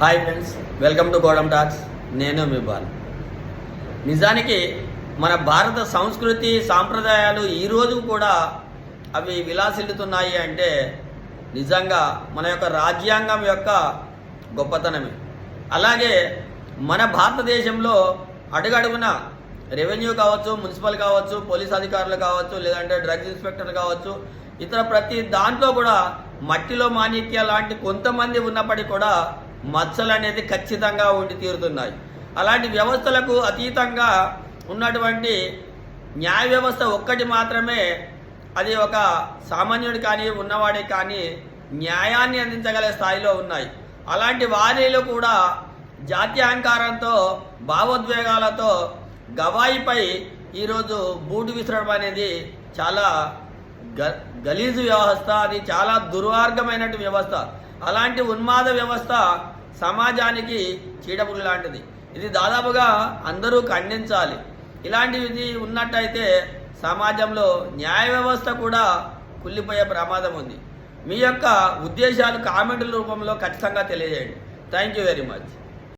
Hi friends welcome to గోడమ్ talks నేను మీ బాల్. నిజానికి మన భారత సంస్కృతి సాంప్రదాయాలు ఈరోజు కూడా అవి విలాసిల్లుతున్నాయి అంటే నిజంగా మన యొక్క రాజ్యాంగం యొక్క గొప్పతనమే. అలాగే మన భారతదేశంలో అడుగడుగున రెవెన్యూ కావచ్చు మున్సిపల్ కావచ్చు పోలీస్ అధికారులు కావచ్చు లేదంటే డ్రగ్స్ ఇన్స్పెక్టర్ కావచ్చు ఇతర ప్రతి దాంట్లో కూడా మట్టిలో మాణిక్య లాంటి కొంతమంది ఉన్నప్పటికీ కూడా మచ్చలు అనేది ఖచ్చితంగా ఉండి తీరుతున్నాయి. అలాంటి వ్యవస్థలకు అతీతంగా ఉన్నటువంటి న్యాయ వ్యవస్థ ఒక్కటి మాత్రమే అది ఒక సామాన్యుడు కానీ ఉన్నవాడికి కానీ న్యాయాన్ని అందించగల స్థాయిలో ఉన్నాయి. అలాంటి వారిలో కూడా జాత్యాంకారంతో భావోద్వేగాలతో గవాయిపై ఈరోజు బూటు విసరడం అనేది చాలా గ గలీజు వ్యవస్థ. అది చాలా దుర్మార్గమైనటువంటి వ్యవస్థ. అలాంటి ఉన్మాద వ్యవస్థ సమాజానికి చీడపుడు లాంటిది. ఇది దాదాపుగా అందరూ ఖండించాలి. ఇలాంటివి ఉన్నట్టయితే సమాజంలో న్యాయ వ్యవస్థ కూడా కుళ్ళిపోయే ప్రమాదం ఉంది. మీ యొక్క ఉద్దేశాలు కామెంట్ల రూపంలో ఖచ్చితంగా తెలియజేయండి. Thank you very much